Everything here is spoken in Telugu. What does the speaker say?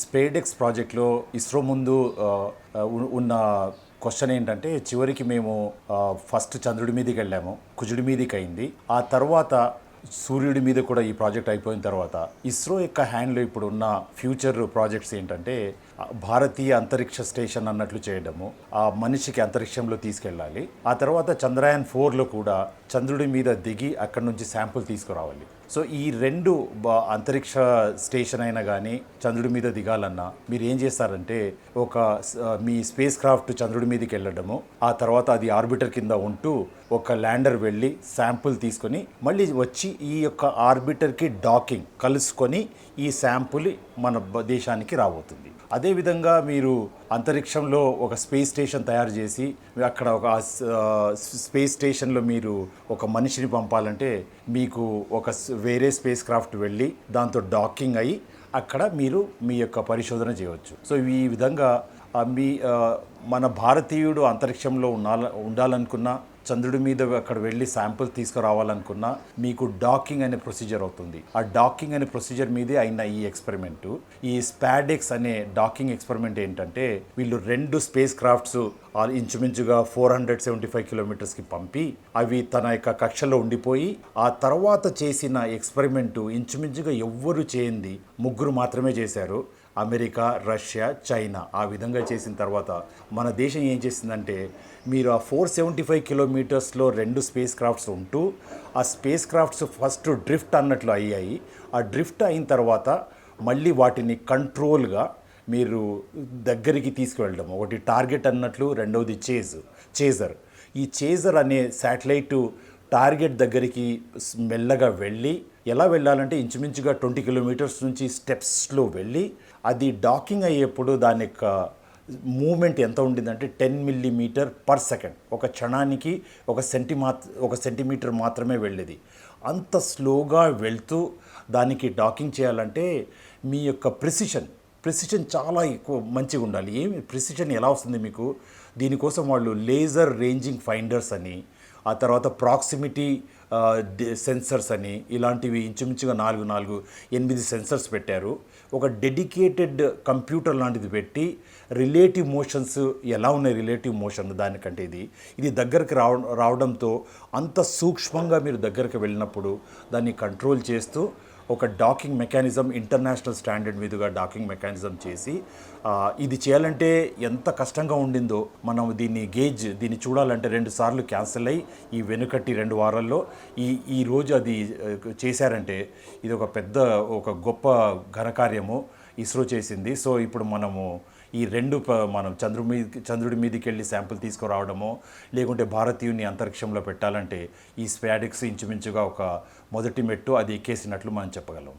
స్పేడెక్స్ ప్రాజెక్ట్లో ఇస్రో ముందు ఉన్న క్వశ్చన్ ఏంటంటే చివరికి మేము ఫస్ట్ చంద్రుడి మీదకి వెళ్ళాము కుజుడి మీదకి అయింది. ఆ తర్వాత సూర్యుడి మీద కూడా ఈ ప్రాజెక్ట్ అయిపోయిన తర్వాత ఇస్రో యొక్క హ్యాండ్లో ఇప్పుడు ఉన్న ఫ్యూచర్ ప్రాజెక్ట్స్ ఏంటంటే భారతీయ అంతరిక్ష స్టేషన్ అన్నట్లు చేయడము ఆ మనిషికి అంతరిక్షంలో తీసుకెళ్ళాలి. ఆ తర్వాత చంద్రయాన్ ఫోర్లో కూడా చంద్రుడి మీద దిగి అక్కడ నుంచి శాంపుల్ తీసుకురావాలి. సో ఈ రెండు అంతరిక్ష స్టేషన్ అయినా కానీ చంద్రుడి మీద దిగాలన్నా మీరు ఏం చేస్తారంటే ఒక మీ స్పేస్ క్రాఫ్ట్ చంద్రుడి మీదకి వెళ్ళడము ఆ తర్వాత అది ఆర్బిటర్ కింద ఉంటూ ఒక ల్యాండర్ వెళ్ళి శాంపుల్ తీసుకొని మళ్ళీ వచ్చి ఈ యొక్క ఆర్బిటర్కి డాకింగ్ కలుసుకొని ఈ శాంపుల్ మన దేశానికి రాబోతుంది. అదే అదేవిధంగా మీరు అంతరిక్షంలో ఒక స్పేస్ స్టేషన్ తయారు చేసి అక్కడ ఒక స్పేస్ స్టేషన్లో మీరు ఒక మనిషిని పంపాలంటే మీకు ఒక వేరే స్పేస్ క్రాఫ్ట్ వెళ్ళి దాంతో డాకింగ్ అయ్యి అక్కడ మీరు మీ యొక్క పరిశోధన చేయవచ్చు. సో ఈ విధంగా మీ మన భారతీయుడు అంతరిక్షంలో ఉండాల ఉండాలనుకున్నా చంద్రుడి మీద అక్కడ వెళ్ళి శాంపుల్ తీసుకురావాలనుకున్నా మీకు డాకింగ్ అనే ప్రొసీజర్ అవుతుంది. ఆ డాకింగ్ అనే ప్రొసీజర్ మీదే అయిన ఈ ఎక్స్పెరిమెంట్. ఈ స్పాడెక్స్ అనే డాకింగ్ ఎక్స్పెరిమెంట్ ఏంటంటే వీళ్ళు రెండు స్పేస్ క్రాఫ్ట్స్ ఇంచుమించుగా ఫోర్ హండ్రెడ్ సెవెంటీ ఫైవ్ కిలోమీటర్స్కి పంపి అవి తన యొక్క కక్షలో ఉండిపోయి ఆ తర్వాత చేసిన ఎక్స్పెరిమెంట్ ఇంచుమించుగా ఎవ్వరు చేయింది ముగ్గురు మాత్రమే చేశారు. అమెరికా రష్యా చైనా ఆ విధంగా చేసిన తర్వాత మన దేశం ఏం చేసిందంటే మీరు ఆ ఫోర్ సెవెంటీ ఫైవ్ కిలోమీటర్స్లో రెండు స్పేస్ క్రాఫ్ట్స్ ఉంటూ ఆ స్పేస్ క్రాఫ్ట్స్ ఫస్ట్ డ్రిఫ్ట్ అన్నట్లు అయ్యాయి. ఆ డ్రిఫ్ట్ అయిన తర్వాత మళ్ళీ వాటిని కంట్రోల్గా మీరు దగ్గరికి తీసుకువెళ్ళడం. ఒకటి టార్గెట్ అన్నట్లు రెండవది చేజ్ చేజర్. ఈ చేజర్ అనే శాటిలైట్ టార్గెట్ దగ్గరికి మెల్లగా వెళ్ళి ఎలా వెళ్ళాలంటే ఇంచుమించుగా ట్వంటీ కిలోమీటర్స్ నుంచి స్టెప్స్లో వెళ్ళి అది డాకింగ్ అయ్యేప్పుడు దాని యొక్క మూమెంట్ ఎంత ఉండిందంటే టెన్ మిల్లీమీటర్ పర్ సెకండ్. ఒక క్షణానికి ఒక సెంటీమాత్ ఒక సెంటీమీటర్ మాత్రమే వెళ్ళేది. అంత స్లోగా వెళ్తూ దానికి డాకింగ్ చేయాలంటే మీ యొక్క ప్రిసిషన్ ప్రిసిషన్ చాలా ఎక్కువ మంచిగా ఉండాలి. ఏమి ప్రిసిషన్ ఎలా వస్తుంది మీకు? దీనికోసం వాళ్ళు లేజర్ రేంజింగ్ ఫైండర్స్ అని ఆ తర్వాత ప్రాక్సిమిటీ సెన్సర్స్ అని ఇలాంటివి ఇంచుమించుగా నాలుగు నాలుగు ఎనిమిది సెన్సర్స్ పెట్టారు. ఒక డెడికేటెడ్ కంప్యూటర్ లాంటిది పెట్టి రిలేటివ్ మోషన్స్ ఎలా ఉన్నాయి రిలేటివ్ మోషన్ దానికంటే ఇది ఇది దగ్గరికి రావ రావడంతో అంత సూక్ష్మంగా మీరు దగ్గరికి వెళ్ళినప్పుడు దాన్ని కంట్రోల్ చేస్తూ ఒక డాకింగ్ మెకానిజం ఇంటర్నేషనల్ స్టాండర్డ్ మీదుగా డాకింగ్ మెకానిజం చేసి ఇది చేయాలంటే ఎంత కష్టంగా ఉండిందో మనం దీన్ని గేజ్ దీన్ని చూడాలంటే రెండు సార్లు క్యాన్సిల్ అయ్యి ఈ వెనుకటి రెండు వారాల్లో ఈ ఈ రోజు అది చేశారంటే ఇది ఒక పెద్ద ఒక గొప్ప ఘనకార్యము. ఇస్రో చేసింది. సో ఇప్పుడు మనము ఈ రెండు ప- మనం చంద్రుడి మీద చంద్రుడి మీదకి వెళ్ళి శాంపుల్ తీసుకురావడమో లేకుంటే భారతీయుని అంతరిక్షంలో పెట్టాలంటే ఈ స్పాడిక్స్ ఇంచుమించుగా ఒక మొదటి మెట్టు అది ఎక్కేసినట్లు మనం చెప్పగలం.